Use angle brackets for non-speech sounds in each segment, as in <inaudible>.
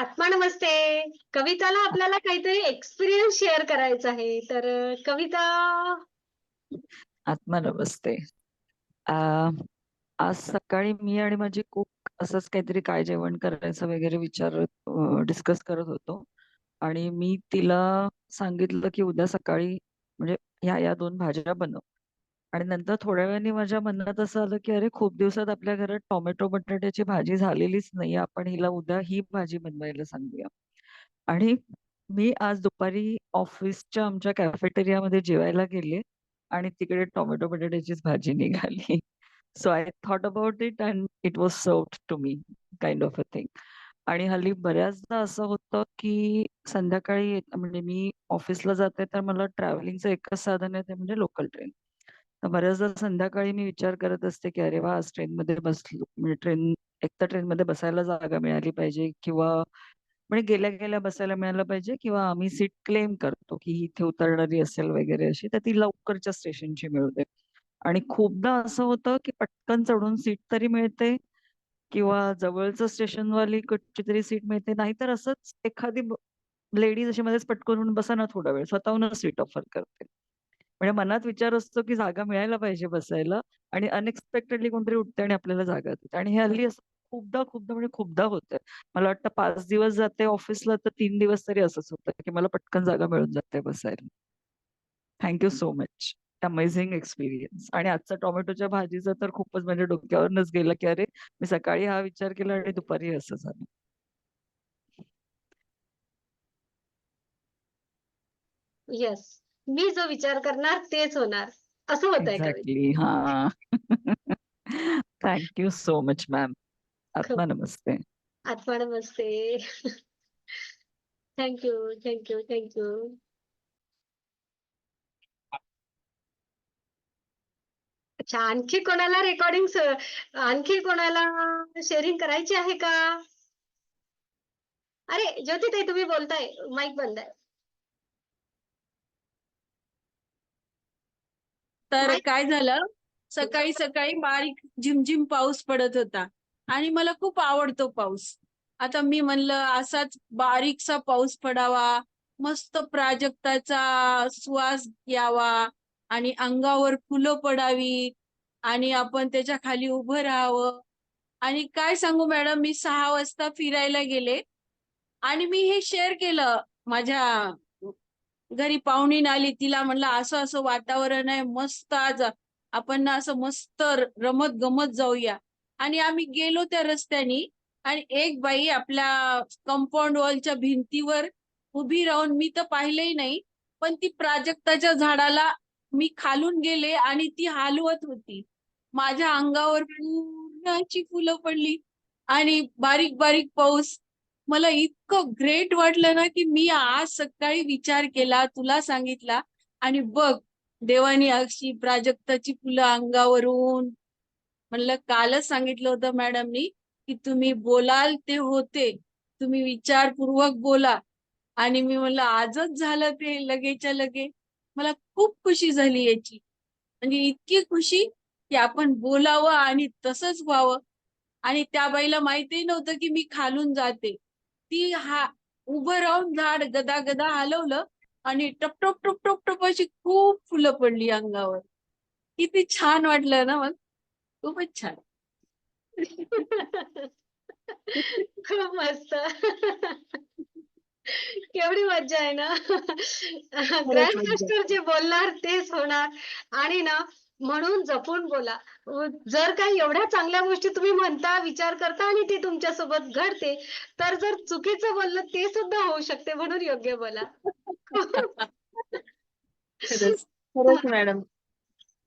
आत्मा नमस्ते. कविताला आपल्याला काहीतरी एक्सपिरियन्स शेअर करायचा आहे. तर कविता आत्मा नमस्ते. अ, आज सकाळी मी आणि माझी कुक असंच काहीतरी काय जेवण करायचं वगैरे विचार डिस्कस करत होतो. आणि मी तिला सांगितलं, की उद्या सकाळी म्हणजे ह्या या दोन भाज्या बनव. आणि नंतर थोड्या वेळाने माझ्या मनात असं आलं, की अरे खूप दिवसात आपल्या घरात टोमॅटो बटाट्याची भाजी झालेलीच नाहीये. आपण हिला उद्या ही भाजी बनवायला सांगूया. आणि मी आज दुपारी ऑफिसच्या आमच्या कॅफेटेरियामध्ये जेवायला गेले आणि तिकडे टोमॅटो बटाट्याचीच भाजी निघाली. So I thought about it and it was served to me kind of a thing. आणि हल्ली बऱ्याचदा असं होतं, की संध्याकाळी येत म्हणजे मी ऑफिसला जाते तर मला ट्रॅव्हलिंगचं एकच साधन आहे ते म्हणजे लोकल ट्रेन. तर बऱ्याचदा संध्याकाळी मी विचार करत असते, की अरे वा आज ट्रेनमध्ये बसलो म्हणजे ट्रेन एकतर ट्रेनमध्ये बसायला जागा मिळाली पाहिजे किंवा म्हणजे गेल्या-गेल्या बसायला मिळालं पाहिजे किंवा आम्ही सीट क्लेम करतो, की ही इथे उतरणारी असेल वगैरे अशी, तर ती लवकरच्या स्टेशनची मिळते आणि खूपदा असं होतं, की पटकन चढून सीट तरी मिळते किंवा जवळचं स्टेशनवाली कुठचीतरी सीट मिळते. नाहीतर असंच एखादी लेडीज अशी मध्येच पटकन बसा ना थोडा वेळ, स्वतःहूनच सीट ऑफर करते. म्हणजे मनात विचार असतो, की जागा मिळायला पाहिजे बसायला आणि अनएक्सपेक्टेडली कोणतरी उठते आणि आपल्याला जागा देते. आणि हे हल्ली असं खूपदा, खूपदा म्हणजे खूपदा होतंय. मला वाटतं पाच दिवस जाते ऑफिसला तर तीन दिवस तरी असंच होतं, की मला पटकन जागा मिळून जाते बसायला. Thank you so much. Amazing experience. आणि आजचा टोमॅटोच्या भाजीचा तर खूपच म्हणजे डोक्यावरूनच गेलं, की अरे, मी सकाळी हा विचार केला आणि दुपारी असं झालं. येस. मी जो विचार करणार तेच होणार. असं होतंय कविता. एक्झॅक्टली. हां. Thank you so much ma'am. आत्मा नमस्ते. आत्मा नमस्ते. Thank you, thank you, thank you. अच्छा, आणखी कोणाला रेकॉर्डिंग्स आणखी कोणाला शेअरिंग करायची आहे का? अरे, ज्योतीताई तुम्ही बोलताय. माईक बंद आहे. तर काय झालं, सकाळी-सकाळी बारीक झिमझिम पाऊस पडत होता. आणि मला खूप आवडतो पाऊस. आता मी म्हणलं असाच बारीकसा पाऊस पडावा, मस्त प्राजक्ताचा सुवास यावा आणि अंगावर फुलं पडावी आणि आपण त्याच्याखाली उभं राहावं. आणि काय सांगू मॅडम मी 6 वाजता फिरायला गेले आणि मी हे शेअर केलं माझ्या घरी पाहुणी आली तिला म्हणलं असं-असं वातावरण आहे मस्त आज आपण असं मस्त रमत-गमत जाऊया आणि आम्ही गेलो त्या रस्त्यानी आणि एक बाई आपल्या कंपाऊंड वॉलच्या भिंतीवर उभी राहून मी तर पाहिलंही नाही, पण ती प्राजक्ताच्या झाडाला मी खालून गेले आणि ती हालवत होती. माझ्या अंगावर पूर्ण अशी फुलं पडली आणि बारीक-बारीक पाऊस. मला इतकं ग्रेट वाटलं ना, की मी आज सकाळी विचार केला, तुला सांगितला आणि बघ देवाने अशी प्राजक्ताची फुलं अंगावरून म्हणलं कालच सांगितलं होतं मॅडमनी, की तुम्ही बोलाल ते होते. तुम्ही विचारपूर्वक बोला आणि मी म्हणलं आजच झालं ते लगेच्या लगे. मला खूप खुशी झाली याची. म्हणजे इतकी खुशी, की आपण बोलावं आणि तसंच व्हावं आणि त्या बाईला माहितीही नव्हतं, की मी खालून जाते. ती हा उभं राहून झाड गदा-गदा हलवलं आणि टप-टप, टप-टप, टप अशी खूप फुलं पडली अंगावर. किती छान वाटलं ना मग. खूपच छान. खूप मस्त. केवढी मज्जा आहे ना. ग्रँड. मास्टर जे बोलणार तेच होणार आणि ना म्हणून जपून बोला. जर काही एवढ्या चांगल्या गोष्टी तुम्ही म्हणता, विचार करता आणि ते तुमच्यासोबत घडते, तर जर चुकीचं बोललं ते सुद्धा होऊ शकते म्हणून योग्य बोला. खरंच, मॅडम.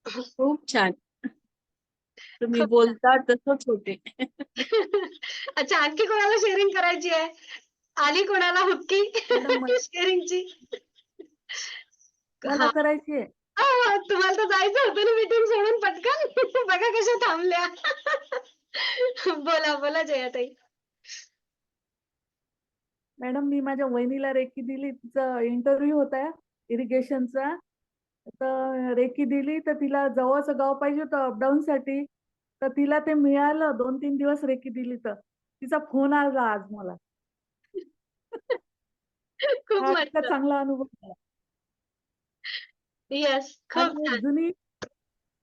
खूप छान. तुम्ही. बोलता तसंच होते. अच्छा, आणखी कोणाला शेअरिंग करायची आहे? आली कोणाला हुक्की शेअरिंगची? <laughs> करायची आहे. हो. तुम्हाला तर जायचं होतं ना मीटिंग सोडून पटकन. <laughs> बघा कशा थांबल्या. <laughs> बोला, बोला जयाताई. मॅडम मी माझ्या वहिनीला रेकी दिली. तिचा इंटरव्ह्यू होता इरिगेशनचा. तर रेकी दिली तर तिला जवळचं गाव पाहिजे होतं अपडाऊनसाठी. तर तिला ते मिळालं 2-3 दिवस रेकी दिली तर. तिचा फोन आला आज मला. <laughs> खूप हा मस्त चांगला अनुभव झाला. येस खूप आणि एक छान. जुनी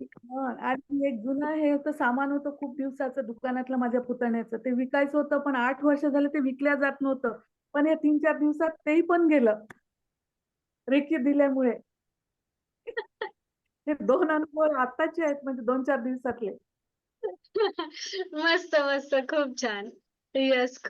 हं, आणि एक जुनं हे होतं सामान होतं खूप दिवसाचं दुकानातलं माझ्या पुतण्याचं. ते विकायचं होतं पण आठ वर्ष झाले ते विकल्या जात नव्हतं. पण या तीन चार दिवसात तेही पण गेलं. रेकी दिल्यामुळे. हे दोन अनुभव आत्ताचे आहेत म्हणजे दोन चार दिवसातले. <laughs> मस्त मस्त खूप छान. येस